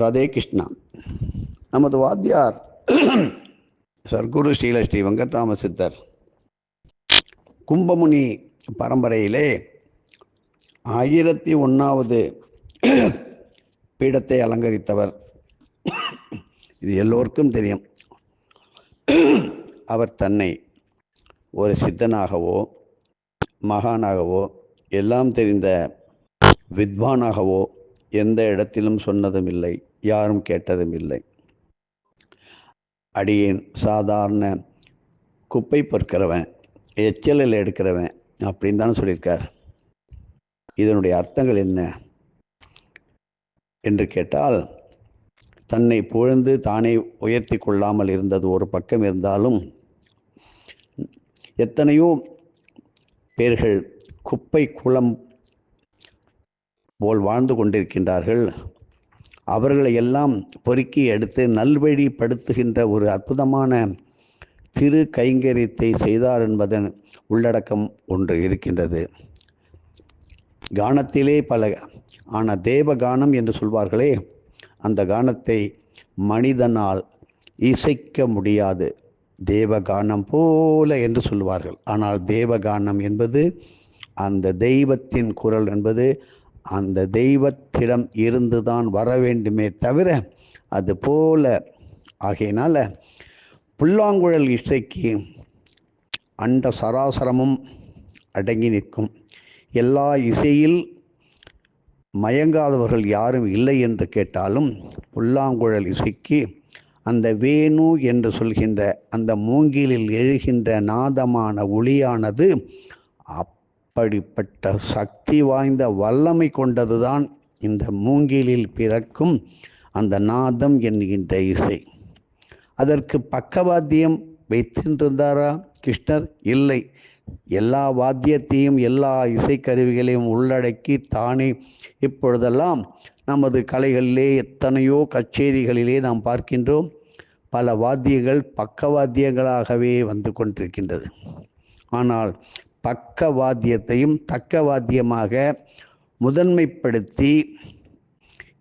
ராதே கிருஷ்ணா. நமது வாத்தியார் சர்க்குரு ஸ்ரீல ஸ்ரீ வெங்கட்ராம சித்தர் கும்பமுனி பரம்பரையிலே ஆயிரத்தி ஒன்றாவது பீடத்தை அலங்கரித்தவர். இது எல்லோருக்கும் தெரியும். அவர் தன்னை ஒரு சித்தனாகவோ மகானாகவோ எல்லாம் தெரிந்த வித்வானாகவோ எந்த இடத்திலும் சொன்னதும் இல்லை யாரும் கேட்டதும் இல்லை அடியேன் சாதாரண குப்பை பொறுக்கிறவன் எச்சலில் எடுக்கிறவன் அப்படின்னு தானே சொல்லியிருக்கார். இதனுடைய அர்த்தங்கள் என்ன? என்று கேட்டால் தன்னை புகழ்ந்து தானே உயர்த்தி கொள்ளாமல் இருந்தது ஒரு பக்கம் இருந்தாலும் எத்தனையோ பேர்கள் குப்பை குளம் போல் வாழ்ந்து கொண்டிருக்கின்றார்கள். அவர்களை எல்லாம் பொறுக்கி எடுத்து நல்வழிப்படுத்துகின்ற ஒரு அற்புதமான திரு கைங்கரியத்தை செய்தார் என்பதன் உள்ளடக்கம் ஒன்று இருக்கின்றது. கானத்திலே பல ஆன தேவ கானம் என்று சொல்வார்களே அந்த கானத்தை மனிதனால் இசைக்க முடியாது. தேவகானம் போல என்று சொல்வார்கள். ஆனால் தேவகானம் என்பது அந்த தெய்வத்தின் குரல் என்பது அந்த தெய்வத்திடம் இருந்துதான் வர வேண்டுமே தவிர அது போல. ஆகையினால புல்லாங்குழல் இசைக்கு அண்ட சராசரமும் அடங்கி நிற்கும். எல்லா இசையில் மயங்காதவர்கள் யாரும் இல்லை என்று கேட்டாலும் புல்லாங்குழல் இசைக்கு அந்த வேணு என்று சொல்கின்ற அந்த மூங்கிலில் எழுகின்ற நாதமான ஒளியானது அப்படிப்பட்ட சக்தி வாய்ந்த வல்லமை கொண்டதுதான் இந்த மூங்கிலில் பிறக்கும் அந்த நாதம் என்கின்ற இசை. அதற்கு பக்கவாத்தியம் வைத்திருந்தாரா கிருஷ்ணர்? இல்லை. எல்லா வாத்தியத்தையும் எல்லா இசைக்கருவிகளையும் உள்ளடக்கி தானே இப்பொழுதெல்லாம் நமது கலைகளிலே எத்தனையோ கச்சேரிகளிலே நாம் பார்க்கின்றோம். பல வாத்தியங்கள் பக்கவாத்தியங்களாகவே வந்து கொண்டிருக்கின்றது. ஆனால் பக்க வாத்தியத்தையும் தக்க வாத்தியமாக முதன்மைப்படுத்தி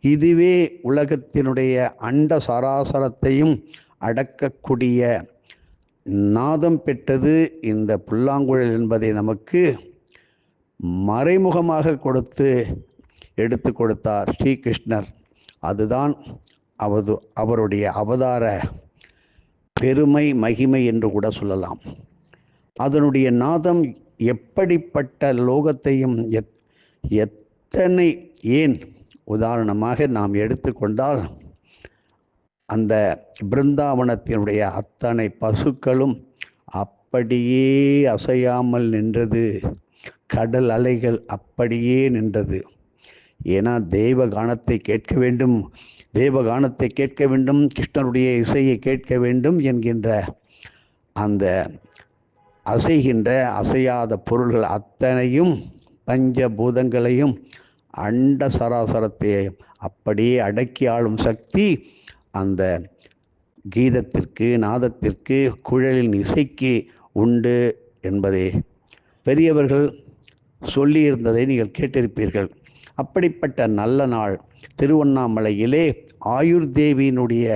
இதுவே உலகத்தினுடைய அண்ட சராசரத்தையும் அடக்கக்கூடிய நாதம் பெற்றது இந்த புல்லாங்குழல் என்பதை நமக்கு மறைமுகமாக கொடுத்து எடுத்து கொடுத்தார் ஸ்ரீகிருஷ்ணர். அதுதான் அவது அவருடைய அவதார பெருமை மகிமை என்று கூட சொல்லலாம். அதனுடைய நாதம் எப்படிப்பட்ட லோகத்தையும் எத் எத்தனை ஏன் உதாரணமாக நாம் எடுத்துக்கொண்டால் அந்த பிருந்தாவனத்தினுடைய அத்தனை பசுக்களும் அப்படியே அசையாமல் நின்றது. கடல் அலைகள் அப்படியே நின்றது. ஏன்னா தெய்வ கானத்தை கேட்க வேண்டும் தெய்வகானத்தை கேட்க வேண்டும் கிருஷ்ணருடைய இசையை கேட்க வேண்டும் என்கின்ற அந்த அசைகின்ற அசையாத பொருள்கள் அத்தனையும் பஞ்சபூதங்களையும் அண்ட சராசரத்தை அப்படியே அடக்கி ஆளும் சக்தி அந்த கீதத்திற்கு நாதத்திற்கு குழலின் இசைக்கு உண்டு என்பதை பெரியவர்கள் சொல்லியிருந்ததை நீங்கள் கேட்டிருப்பீர்கள். அப்படிப்பட்ட நல்ல நாள் திருவண்ணாமலையிலே ஆயுர்தேவியினுடைய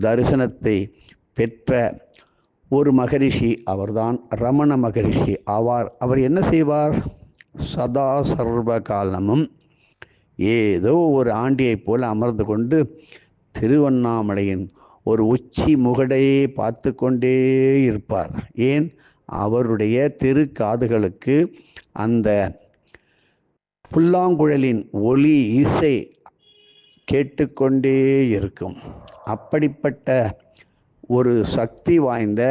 தரிசனத்தை பெற்ற ஒரு மகரிஷி அவர்தான் ரமண மகரிஷி ஆவார். அவர் என்ன செய்வார்? சதா சர்வ காலமும் ஏதோ ஒரு ஆண்டியைப் போல அமர்ந்து கொண்டு திருவண்ணாமலையின் ஒரு உச்சி முகடையே பார்த்து கொண்டே இருப்பார். ஏன்? அவருடைய திருக்காதுகளுக்கு அந்த புல்லாங்குழலின் ஒளி இசை கேட்டுக்கொண்டே இருக்கும். அப்படிப்பட்ட ஒரு சக்தி வாய்ந்த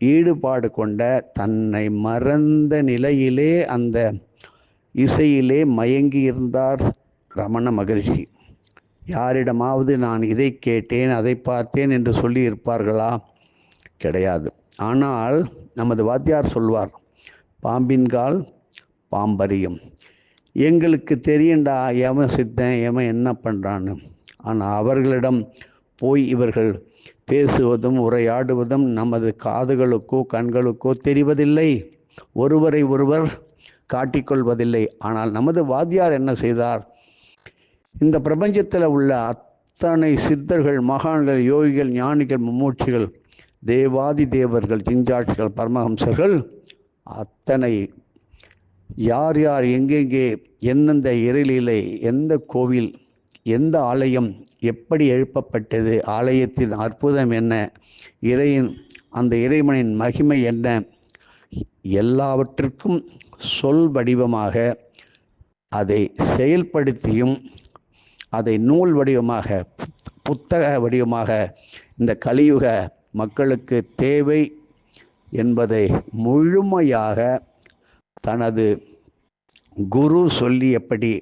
ஈடுபாடு கொண்ட தன்னை மறந்த நிலையிலே அந்த இசையிலே மயங்கி இருந்தார் ரமண மகரிஷி. யாரிடமாவது நான் இதை கேட்டேன் அதை பார்த்தேன் என்று சொல்லி இருப்பார்களா? கிடையாது. ஆனால் நமது வாத்தியார் சொல்வார் பாம்பின்கால் பாம்பரியும். எங்களுக்கு தெரியும்டா எவன் சித்தன் எவன் என்ன பண்ணுறான்னு ஆனால் அவர்களிடம் போய் இவர்கள் பேசுவதும் உரையாடுவதும் நமது காதுகளுக்கோ கண்களுக்கோ தெரிவதில்லை. ஒருவரை ஒருவர் காட்டிக்கொள்வதில்லை. ஆனால் நமது வாத்தியார் என்ன செய்தார்? இந்த பிரபஞ்சத்தில் உள்ள அத்தனை சித்தர்கள் மகான்கள் யோகிகள் ஞானிகள் மும்மூர்த்திகள் தேவாதி தேவர்கள் ஜிஞ்சாட்சிகள் பரமஹம்சர்கள் அத்தனை யார் யார் எங்கெங்கே எந்தெந்த இறையிலே எந்த கோவில் எந்த ஆலயம் எப்படி எழுப்பப்பட்டது? ஆலயத்தின் அற்புதம் என்ன? இறையின் அந்த இறைவனின் மகிமை என்ன? எல்லாவற்றிற்கும் சொல் வடிவமாக அதை செயல்படுத்தியும் அதை நூல் வடிவமாக புத்தக வடிவமாக இந்த கலியுக மக்களுக்கு தேவை என்பதை முழுமையாக தனது குரு சொல்லியபடி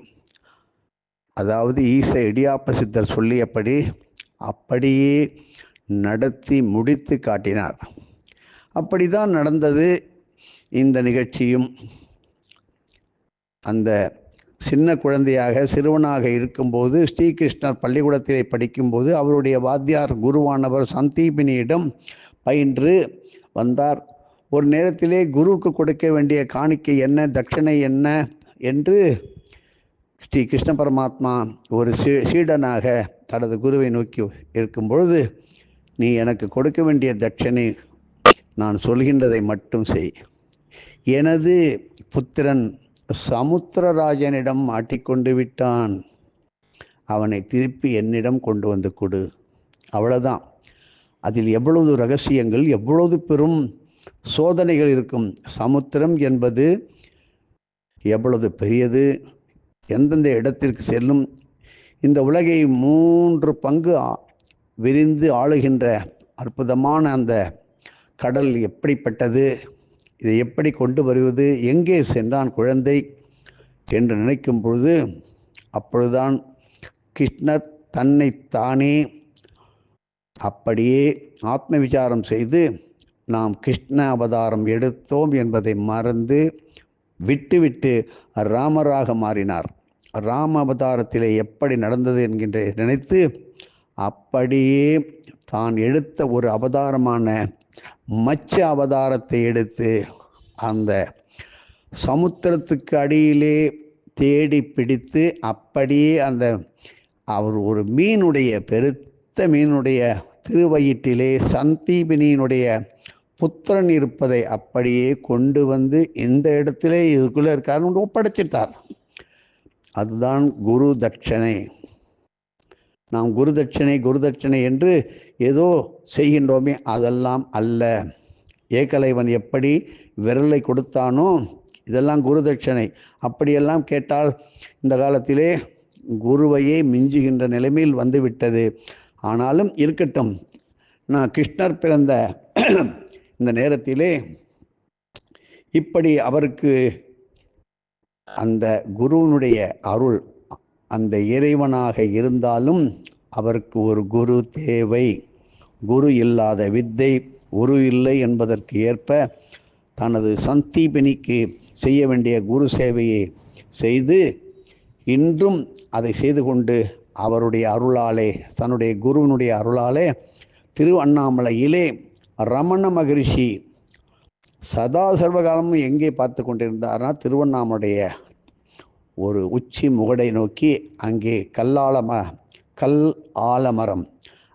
அதாவது ஈச இடியாப்ப சித்தர் சொல்லியபடி அப்படியே நடத்தி முடித்து காட்டினார். அப்படிதான் நடந்தது இந்த நிகழ்ச்சியும். அந்த சின்ன குழந்தையாக சிறுவனாக இருக்கும்போது ஸ்ரீகிருஷ்ணர் பள்ளிக்கூடத்திலே படிக்கும்போது அவருடைய வாத்தியார் குருவானவர் சந்தீபினியிடம் பயின்று வந்தார். ஒரு நேரத்திலே குருவுக்கு கொடுக்க வேண்டிய காணிக்கை என்ன தட்சணை என்ன என்று ஸ்ரீ கிருஷ்ண பரமாத்மா ஒரு சீ சீடனாக தனது குருவை நோக்கி இருக்கும் பொழுது நீ எனக்கு கொடுக்க வேண்டிய தட்சணை நான் சொல்கின்றதை மட்டும் செய். எனது புத்திரன் சமுத்திரராஜனிடம் மாட்டிக்கொண்டு விட்டான். அவனை திருப்பி என்னிடம் கொண்டு வந்து கொடு. அவ்வளோதான் அதில் எவ்வளவு ரகசியங்கள் எவ்வளவு பெரும் சோதனைகள் இருக்கும். சமுத்திரம் என்பது எவ்வளவு பெரியது? எந்தெந்த இடத்திற்கு செல்லும் இந்த உலகை மூன்று பங்கு விரிந்து ஆளுகின்ற அற்புதமான அந்த கடல் எப்படிப்பட்டது இதை எப்படி கொண்டு வருவது எங்கே சென்றான் குழந்தை என்று நினைக்கும் பொழுது அப்பொழுதுதான் கிருஷ்ணர் தன்னை தானே அப்படியே ஆத்ம விசாரம் செய்து நாம் கிருஷ்ண அவதாரம் எடுத்தோம் என்பதை மறந்து விட்டுவிட்டு ராமராக மாறினார். ராம அவதாரத்திலே எப்படி நடந்தது என்கின்ற நினைத்து அப்படியே தான் எடுத்த ஒரு அவதாரமான மச்ச அவதாரத்தை எடுத்து அந்த சமுத்திரத்துக்கு அடியிலே தேடி பிடித்து அப்படியே அந்த அவர் ஒரு மீனுடைய பெருத்த மீனுடைய திருவயிற்றிலே சந்தீபினியினுடைய புத்திரன் இருப்பதை அப்படியே கொண்டு வந்து இந்த இடத்திலே இதுக்குள்ளே இருக்காருன்னு ஒப்படைச்சிட்டார். அதுதான் குரு தட்சணை. நாம் குரு தட்சணை குரு தட்சணை என்று ஏதோ செய்கின்றோமே அதெல்லாம் அல்ல. ஏகலைவன் எப்படி விரலை கொடுத்தானோ இதெல்லாம் குரு தட்சணை. அப்படியெல்லாம் கேட்டால் இந்த காலத்திலே குருவையே மிஞ்சுகின்ற நிலைமையில் வந்துவிட்டது. ஆனாலும் இருக்கட்டும். நான் கிருஷ்ணர் பிறந்த இந்த நேரத்திலே இப்படி அவருக்கு அந்த குருவனுடைய அருள் அந்த இறைவனாக இருந்தாலும் அவருக்கு ஒரு குரு தேவை. குரு இல்லாத வித்தை குரு இல்லை என்பதற்கு ஏற்ப தனது சந்தீபினிக்கு செய்ய வேண்டிய குரு சேவையை செய்து இன்றும் அதை செய்து கொண்டு அவருடைய அருளாலே தன்னுடைய குருவினுடைய அருளாலே திருவண்ணாமலையிலே ரமண மகரிஷி சதா சர்வகாலமும் எங்கே பார்த்து கொண்டிருந்தார்னா திருவண்ணாமலைய ஒரு உச்சி முகடை நோக்கி அங்கே கல்லாலம கல் ஆலமரம்.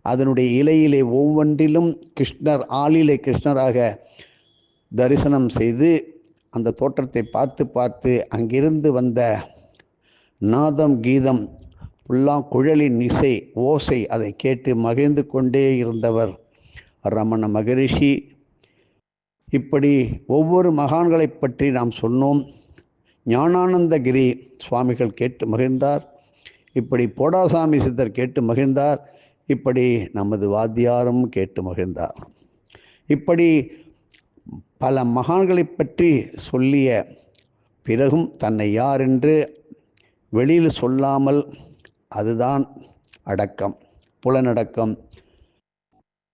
அதனுடைய இலையிலே ஒவ்வொன்றிலும் கிருஷ்ணர் ஆளிலே கிருஷ்ணராக தரிசனம் செய்து அந்த தோற்றத்தை பார்த்து பார்த்து அங்கிருந்து வந்த நாதம் கீதம் புல்லாங்குழலின் இசை ஓசை அதை கேட்டு மகிழ்ந்து கொண்டே இருந்தவர் ரமண மகரிஷி. இப்படி ஒவ்வொரு மகான்களை பற்றி நாம் சொன்னோம். ஞானானந்தகிரி சுவாமிகள் கேட்டு மகிழ்ந்தார். இப்படி போடாசாமி சித்தர் கேட்டு மகிழ்ந்தார். இப்படி நமது வாத்தியாரும் கேட்டு மகிழ்ந்தார். இப்படி பல மகான்களை பற்றி சொல்லிய பிறகும் தன்னை யார் என்று வெளியில் சொல்லாமல் அதுதான் அடக்கம் புலனடக்கம்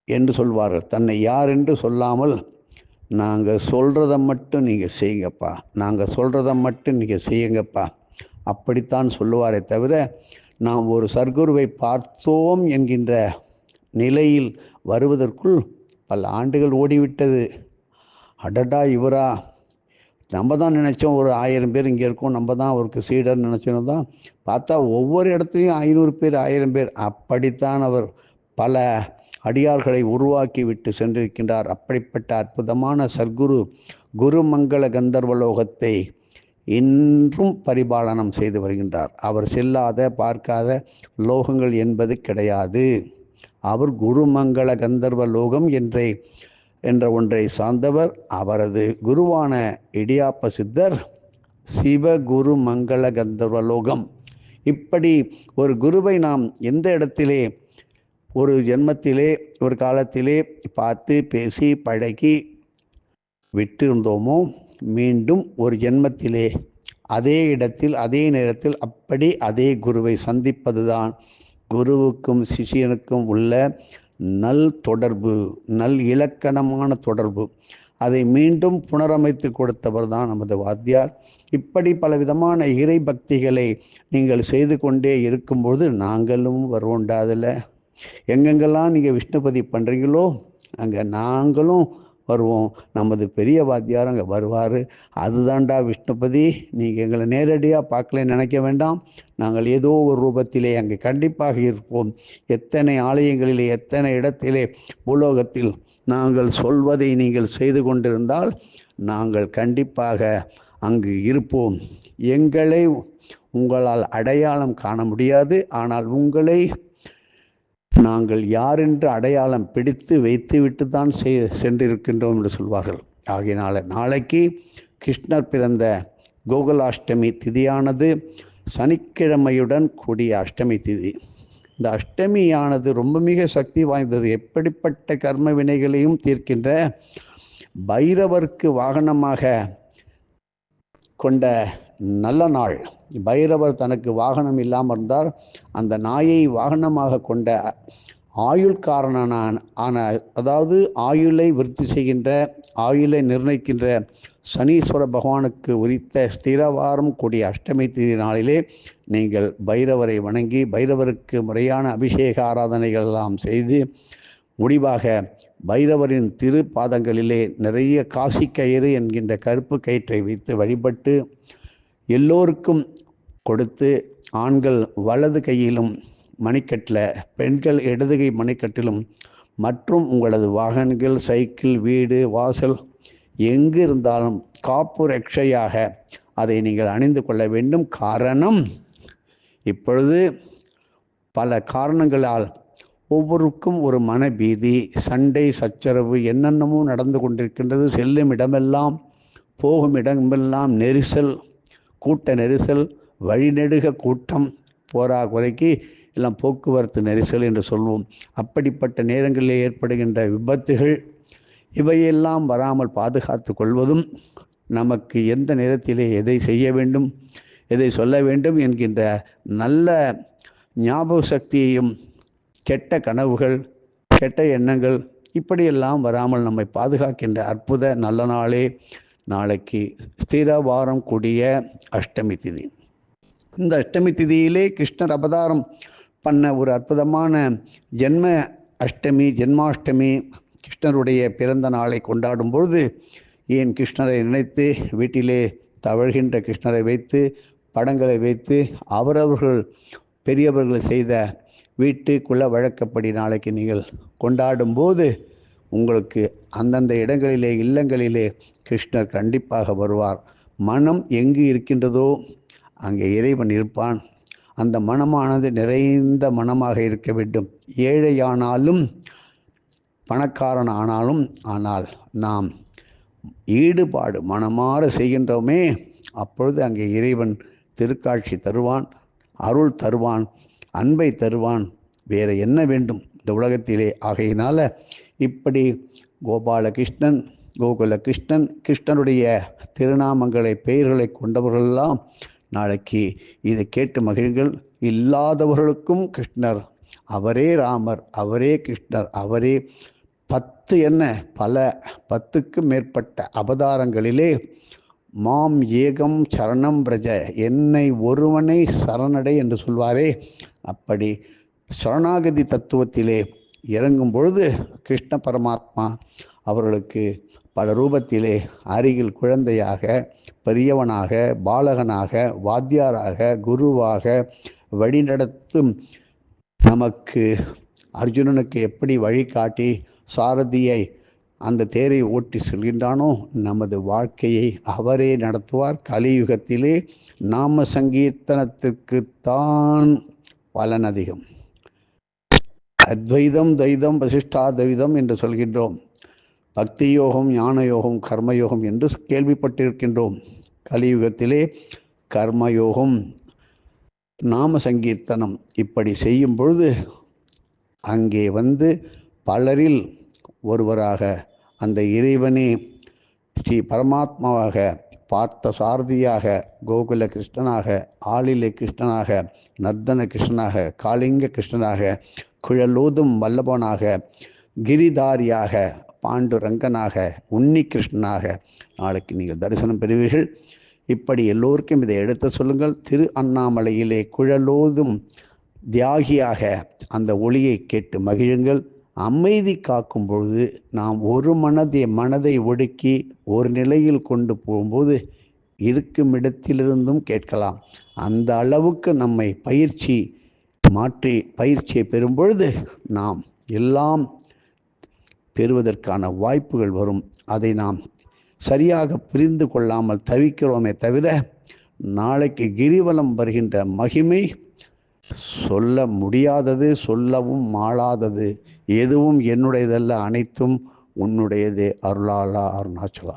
என்று சொல்வார்கள். தன்னை யார் என்று சொல்லாமல் நாங்கள் சொல்கிறத மட்டும் நீங்கள் செய்யுங்கப்பா. நாங்கள் சொல்கிறத மட்டும் நீங்கள் செய்யுங்கப்பா. அப்படித்தான் சொல்லுவாரே தவிர நாம் ஒரு சர்க்குருவை பார்த்தோம் என்கின்ற நிலையில் வருவதற்குள் பல ஆண்டுகள் ஓடிவிட்டது. அடடா இவரா. நம்ம தான் நினச்சோம் ஒரு ஆயிரம் பேர் இங்கே இருக்கோம். நம்ம தான் அவருக்கு சீடர் நினச்சோம் தான் பார்த்தா ஒவ்வொரு இடத்துலையும் ஐநூறு பேர் ஆயிரம் பேர். அப்படித்தான் அவர் பல அடியார்களை உருவாக்கிவிட்டு சென்றிருக்கின்றார். அப்படிப்பட்ட அற்புதமான சர்க்குரு குருமங்கள கந்தர்வலோகத்தை இன்றும் பரிபாலனம் செய்து வருகின்றார். அவர் செல்லாத பார்க்காத லோகங்கள் என்பது கிடையாது. அவர் குருமங்கள கந்தர்வ லோகம் என்றே என்ற ஒன்றை சார்ந்தவர் அவரது குருவான இடியாப்ப சித்தர் சிவகுரு மங்கள கந்தர்வ லோகம் இப்படி ஒரு குருவை நாம் எந்த இடத்திலே ஒரு ஜென்மத்திலே ஒரு காலத்திலே பார்த்து பேசி பழகி விட்டிருந்தோமோ மீண்டும் ஒரு ஜென்மத்திலே அதே இடத்தில் அதே நேரத்தில் அப்படி அதே குருவை சந்திப்பதுதான். குருவுக்கும் சிஷியனுக்கும் உள்ள நல் தொடர்பு நல் இலக்கணமான தொடர்பு. அதை மீண்டும் புனரமைத்து கொடுத்தவர் தான் நமது வாத்தியார். இப்படி பலவிதமான இறை பக்திகளை நீங்கள் செய்து கொண்டே இருக்கும்போது நாங்களும் வருவோண்டா அதில் எங்கெங்கெல்லாம் நீங்கள் விஷ்ணுபதி பண்ணுறீங்களோ அங்கே நாங்களும் வருவோம். நமது பெரிய வாத்தியார் அங்கே வருவார். அதுதான்டா விஷ்ணுபதி நீங்கள் எங்களை நேரடியாக பார்க்கல நினைக்க வேண்டாம். நாங்கள் ஏதோ ஒரு ரூபத்திலே அங்கே கண்டிப்பாக இருப்போம். எத்தனை ஆலயங்களிலே எத்தனை இடத்திலே பூலோகத்தில் நாங்கள் சொல்வதை நீங்கள் செய்து கொண்டிருந்தால் நாங்கள் கண்டிப்பாக அங்கு இருப்போம். எங்களை உங்களால் அடையாளம் காண முடியாது. ஆனால் உங்களை நாங்கள் யாரென்று அடையாளம் பிடித்து வைத்துவிட்டு தான் செய் சென்றிருக்கின்றோம் என்று சொல்வார்கள். ஆகையினால நாளைக்கு கிருஷ்ணர் பிறந்த கோகுலாஷ்டமி திதியானது சனிக்கிழமையுடன் கூடிய அஷ்டமி திதி. இந்த அஷ்டமியானது ரொம்ப மிக சக்தி வாய்ந்தது. எப்படிப்பட்ட கர்ம வினைகளையும் தீர்க்கின்ற பைரவருக்கு வாகனமாக கொண்ட நல்ல நாள். பைரவர் தனக்கு வாகனம் இல்லாமல் இருந்தார் அந்த நாயை வாகனமாக கொண்ட ஆயுள்காரனான ஆன அதாவது ஆயுளை விருத்தி செய்கின்ற ஆயுளை நிர்ணயிக்கின்ற சனீஸ்வர பகவானுக்கு உரித்த ஸ்திரவாரம் கூடிய அஷ்டமி தேதி நாளிலே நீங்கள் பைரவரை வணங்கி பைரவருக்கு முறையான அபிஷேக ஆராதனைகள் எல்லாம் செய்து முடிவாக பைரவரின் திரு பாதங்களிலே நிறைய காசி கயிறு என்கின்ற கருப்பு கயிற்றை வைத்து வழிபட்டு எல்லோருக்கும் கொடுத்து ஆண்கள் வலது கையிலும் மணிக்கட்டில் பெண்கள் இடதுகை மணிக்கட்டிலும் மற்றும் உங்களது வாகனங்கள் சைக்கிள் வீடு வாசல் எங்கு இருந்தாலும் காப்பு ரட்சையாக அதை நீங்கள் அணிந்து கொள்ள வேண்டும். காரணம் இப்பொழுது பல காரணங்களால் ஒவ்வொருக்கும் ஒரு மனபீதி சண்டை சச்சரவு என்னென்னமோ நடந்து கொண்டிருக்கின்றது. செல்லும் இடமெல்லாம் போகும் இடமெல்லாம் நெரிசல் கூட்ட நெரிசல் வழிநெடுக கூட்டம் போரா குறைக்கு எல்லாம் போக்குவரத்து நெரிசல் என்று சொல்வோம். அப்படிப்பட்ட நேரங்களில் ஏற்படுகின்ற விபத்துகள் இவையெல்லாம் வராமல் பாதுகாத்து கொள்வதும் நமக்கு எந்த நேரத்திலே எதை செய்ய வேண்டும் எதை சொல்ல வேண்டும் என்கின்ற நல்ல ஞாபக சக்தியையும் கெட்ட கனவுகள் கெட்ட எண்ணங்கள் இப்படியெல்லாம் வராமல் நம்மை பாதுகாக்கின்ற அற்புத நல்ல நாளே. நாளைக்கு ஸ்திரவாரம் கூடிய அஷ்டமி திதி. இந்த அஷ்டமி திதியிலே கிருஷ்ணர் அவதாரம் பண்ண ஒரு அற்புதமான ஜென்ம அஷ்டமி ஜென்மாஷ்டமி கிருஷ்ணருடைய பிறந்த நாளை கொண்டாடும் பொழுது ஏன் கிருஷ்ணரை நினைத்து வீட்டிலே தவழ்கின்ற கிருஷ்ணரை வைத்து படங்களை வைத்து அவரவர்கள் பெரியவர்கள் செய்த வீட்டுக்குள்ள வழக்கப்படி நாளைக்கு நீங்கள் கொண்டாடும் போது உங்களுக்கு அந்தந்த இடங்களிலே இல்லங்களிலே கிருஷ்ணர் கண்டிப்பாக வருவார். மனம் எங்கு இருக்கின்றதோ அங்கே இறைவன் இருப்பான். அந்த மனமானது நிறைந்த மனமாக இருக்க வேண்டும். ஏழையானாலும் பணக்காரன் ஆனாலும் ஆனால் நாம் ஈடுபாடு மனமாற செய்கின்றோமே அப்பொழுது அங்கே இறைவன் திருக்காட்சி தருவான் அருள் தருவான் அன்பை தருவான். வேறு என்ன வேண்டும் இந்த உலகத்திலே? ஆகையினால இப்படி கோபாலகிருஷ்ணன் கோகுல கிருஷ்ணன் கிருஷ்ணனுடைய திருநாமங்களை பெயர்களை கொண்டவர்களெல்லாம் நாளைக்கு இதை கேட்டு மகிழ்கள். இல்லாதவர்களுக்கும் கிருஷ்ணர் அவரே ராமர் அவரே கிருஷ்ணர் அவரே பத்து என்ன பல பத்துக்கு மேற்பட்ட அவதாரங்களிலே மாம் ஏகம் சரணம் பிரஜ என்னை ஒருவனை சரணடை என்று சொல்வாரே. அப்படி சரணாகதி தத்துவத்திலே இறங்கும் பொழுது கிருஷ்ண பரமாத்மா அவர்களுக்கு பல ரூபத்திலே அருகில் குழந்தையாக பெரியவனாக பாலகனாக வாத்தியாராக குருவாக வழிநடத்தும் நமக்கு அர்ஜுனனுக்கு எப்படி வழிகாட்டி சாரதியை அந்த தேரை ஓட்டி செல்கின்றானோ நமது வாழ்க்கையை அவரே நடத்துவார். கலியுகத்திலே நாம சங்கீர்த்தனத்திற்கு தான் பலன் அதிகம் அத்வைதம் தைதம் வசிஷ்டாத்வைதம் என்று சொல்கின்றோம். பக்தி யோகம் ஞான யோகம் கர்மயோகம் என்று கேள்விப்பட்டிருக்கின்றோம். கலியுகத்திலே கர்மயோகம் நாம சங்கீர்த்தனம் இப்படி செய்யும் பொழுது அங்கே வந்து பலரில் ஒருவராக அந்த இறைவனே ஸ்ரீ பரமாத்மாவாக பார்த்த சாரதியாக கோகுல கிருஷ்ணனாக ஆளிலை கிருஷ்ணனாக நர்தன கிருஷ்ணனாக காளிங்க கிருஷ்ணனாக குழலோதும் வல்லபனாக கிரிதாரியாக பாண்டுரங்கனாக உன்னி கிருஷ்ணனாக நாளைக்கு நீங்கள் தரிசனம் பெறுவீர்கள். இப்படி எல்லோருக்கும் இதை எடுத்து சொல்லுங்கள். திரு அண்ணாமலையிலே குழலோதும் தியாகியாக அந்த ஒளியை கேட்டு மகிழுங்கள். அமைதி காக்கும் பொழுது நாம் ஒரு மனதை மனதை ஒடுக்கி ஒரு நிலையில் கொண்டு போகும்போது இருக்கும் இடத்திலிருந்தும் கேட்கலாம். அந்த அளவுக்கு நம்மை பயிற்சி மாற்றி பயிற்சியை பெறும் பொழுது நாம் எல்லாம் பெறுவதற்கான வாய்ப்புகள் வரும். அதை நாம் சரியாக புரிந்து கொள்ளாமல் தவிக்கிறோமே தவிர நாளைக்கு கிரிவலம் வருகின்ற மகிமை சொல்ல முடியாதது சொல்லவும் மாளாதது. எதுவும் என்னுடையதல்ல அனைத்தும் உன்னுடையதே அருளாளா அருணாச்சலா.